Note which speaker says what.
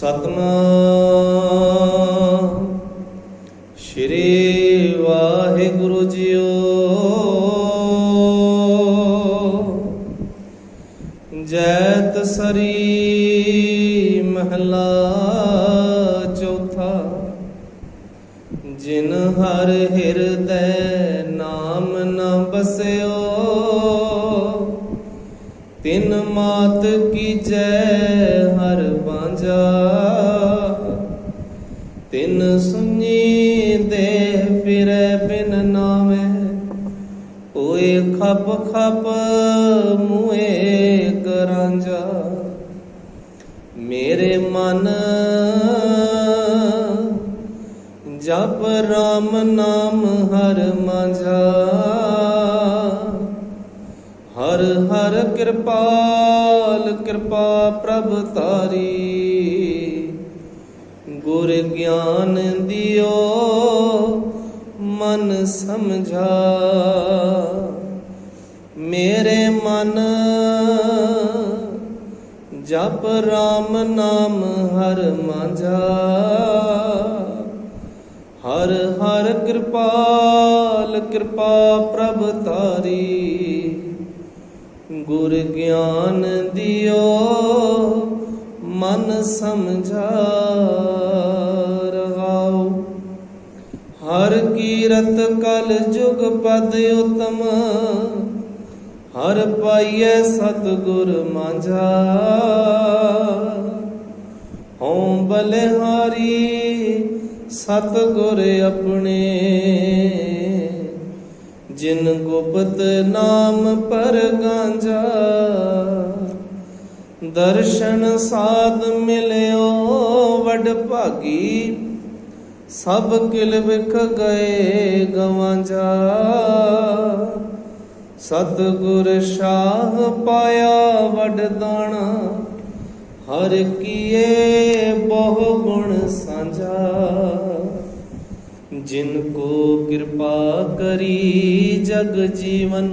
Speaker 1: ਸਤਨਾਮ। ਸ਼੍ਰੀ ਵਾਹਿਗੁਰੂ ਜੀਓ। ਜੈਤ ਸਰੀ ਮਹਲਾ ਚੌਥਾ। ਜਿਨ ਹਰ ਹਿਰਦੈ ਨਾਮ ਨਾ ਬਸਿਓ। ਤਿਨ ਮਾਤ ਕੀ ਜੈ ਹਰ ਬਾਂਝਾ ਸੁਣੀ ਦੇ ਫਿਰੈ ਬਿਨ ਨਾਮੈ। ਓਏ ਖਪ ਖਪ ਮੂਏ ਕਰਾਂਜਾ ਮੇਰੇ ਮਨ ਜਪ ਰਾਮ ਨਾਮ ਹਰ ਮਾਂਝਾ। ਹਰ ਹਰ ਕਿਰਪਾਲ ਕਿਰਪਾ ਪ੍ਰਭ ਤਾਰੀ। ਗੁਰ ਗਿਆਨ ਦਿਓ, ਮਨ ਸਮਝਾ। ਮੇਰੇ ਮਨ ਜਪ ਰਾਮ ਨਾਮ ਹਰ ਮਾਂਝਾ। ਹਰ ਹਰ ਕਿਰਪਾਲ ਕਿਰਪਾ ਪ੍ਰਭ ਤਾਰੀ। ਗੁਰ ਗਿਆਨ ਦਿਓ ਮਨ ਸਮਝਾ ਰਹਾਉ। ਹਰ ਕੀਰਤ ਕਲ ਜੁਗ ਪਦ ਉਤਮ, ਹਰ ਪਾਈਐ ਸਤਗੁਰ ਮਾਝਾ। ਹਉ ਬਲਿਹਾਰੀ ਸਤਗੁਰ ਆਪਣੇ, ਜਿਨ ਗੁਪਤ ਨਾਮ ਪਰ ਗਾਂਜਾ ਦਰਸ਼ਨ ਸਾਧ ਮਿਲਿਓ, ਵਡ ਭਾਗੀ। ਸਭ ਕਿਲ ਵਿਖ ਗਏ ਗਵਾਂ ਗਵਾਂਜਾ ਸਤਗੁਰ ਸ਼ਾਹ ਪਾਇਆ ਵਡ ਦਾਣਾ ਹਰ ਕੀਏ ਬਹੁ ਗੁਣ ਸਾਂਝਾ। ਜਿਨ ਕੋ ਕਿਰਪਾ ਕਰੀ ਜਗ ਜੀਵਨ